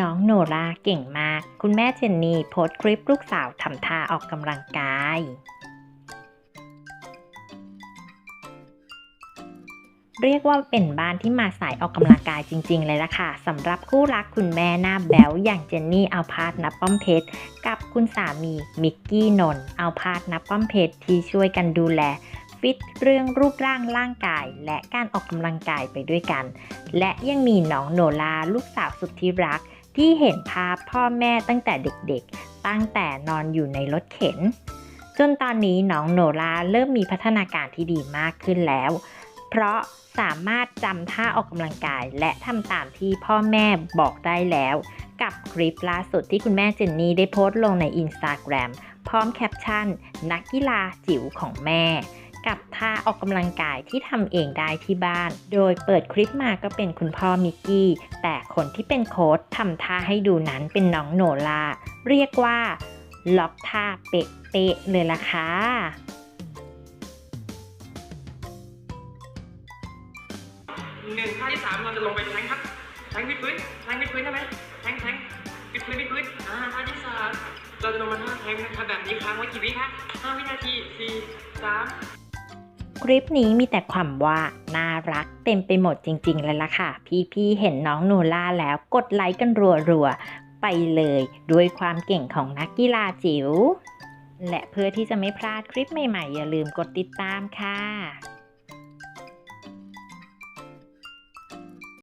น้องโนราเก่งมาก คุณแม่เจนนี่โพสต์คลิปลูกสาวทำท่าออกกำลังกาย เรียกว่าเป็นบ้านที่มาสายออกกำลังกายจริง ๆ เลยล่ะค่ะสำหรับคู่รักคุณแม่หน้าแบ๊วอย่างเจนนี่เอาพาดนับป้อมเพชรกับคุณสามีมิกกี้นนท์เอาพาดนับป้อมเพชรที่ช่วยกันดูแลฟิตเรื่องรูปร่างร่างกาย และการออกกำลังกายไปด้วยกัน และยังมีน้องโนลาลูกสาวสุดที่รัก ที่เห็นภาพพ่อแม่ตั้งแต่เด็กๆ ตั้งแต่นอนอยู่ในรถเข็น จนตอนนี้น้องโนลาเริ่มมีพัฒนาการที่ดีมากขึ้นแล้ว เพราะสามารถจำท่าออกกำลังกาย และทำตามที่พ่อแม่บอกได้แล้ว กับคลิปล่าสุดที่คุณแม่เจนนี่ได้โพสต์ลงใน Instagram พร้อมแคปชั่น นักกีฬาจิ๋วของแม่ กับท่าออกกำลังกายที่ทำเองได้ที่บ้าน โดยเปิดคลิปมาก็เป็นคุณพ่อมิกกี้ แต่คนที่เป็นโค้ชทำท่าให้ดูนั้นเป็นน้องโนลาเรียกว่า ล็อกท่าเป๊ะๆเลยล่ะค่ะหนึ่งท่าที่สามเราจะลงไปแทงครับแทงวิดพื้นแทงวิดพื้นได้ไหมแทงแทงวิดพื้นวิดพื้นอ่าท่าที่สามเราจะลงมาท่าแทงนะครับแบบนี้ค้างไว้กี่วิครับห้าวินาทีสี่สาม คลิปนี้มีแต่ความว่าน่ารักเต็มไปหมดจริง ๆ เลยล่ะค่ะ พี่ๆเห็นน้องโนล่าแล้วกดไลค์กันรัวๆ ไปเลยด้วยความเก่งของนักกีฬาจิ๋ว และเพื่อที่จะไม่พลาดคลิปใหม่ๆ อย่าลืมกดติดตามค่ะ